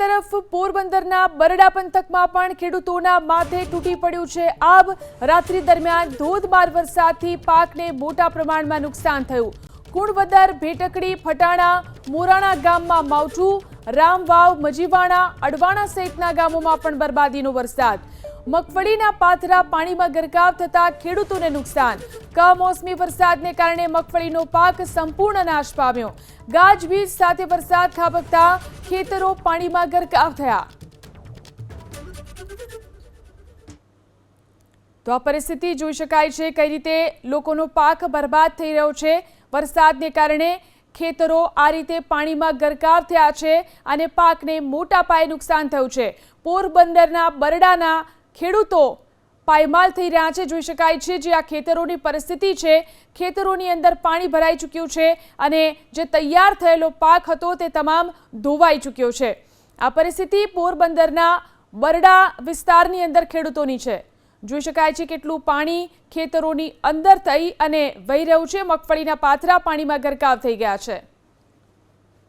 તરફ પોરબંદરના બરડા પંથકમાં પણ ખેડૂતોના માથે તૂટી પડ્યું છે આબ. રાત્રિ દરમિયાન ધોધમાર વરસાદથી પાકને મોટા પ્રમાણમાં નુકસાન થયું. કુણવદર, ભેટકડી, ફટાણા, મોરાણા ગામમાં માવઠું, રામવાવ, મજીવાણા, અડવાણા સહિતના ગામોમાં પણ બરબાદીનો વરસાદ. મગફળીના પાથરા પાણીમાં ગરકાવ થતા ખેડૂતોને નુકસાન. કમોસમી વરસાદને કારણે મગફળીનો પાક સંપૂર્ણ નાશ પામ્યો. ગાજવીજ સાથે વરસાદ ખાબકતા ખેતરો પાણીમાં ગરકાવ થયા. તો આ પરિસ્થિતિ જોઈ શકાય છે કઈ રીતે લોકોનો પાક બરબાદ થઈ રહ્યો છે. વરસાદને કારણે ખેતરો આ રીતે પાણીમાં ગરકાવ થયા છે અને પાકને મોટા પાયે નુકસાન થયું છે. પોરબંદરના બરડાના ખેડૂતો પાયમાલ થઈ રહ્યા છે. જોઈ શકાય છે જે આ ખેતરોની પરિસ્થિતિ છે. ખેતરોની અંદર પાણી ભરાઈ ચૂક્યું છે અને જે તૈયાર થયેલો પાક હતો તે તમામ ધોવાઈ ચૂક્યો છે. આ પરિસ્થિતિ પોરબંદરના બરડા વિસ્તારની અંદર ખેડૂતોની છે. જોઈ શકાય છે કેટલું પાણી ખેતરોની અંદર થઈ અને વહી રહ્યું છે. મગફળીના પાથરા પાણીમાં ગરકાવ થઈ ગયા છે.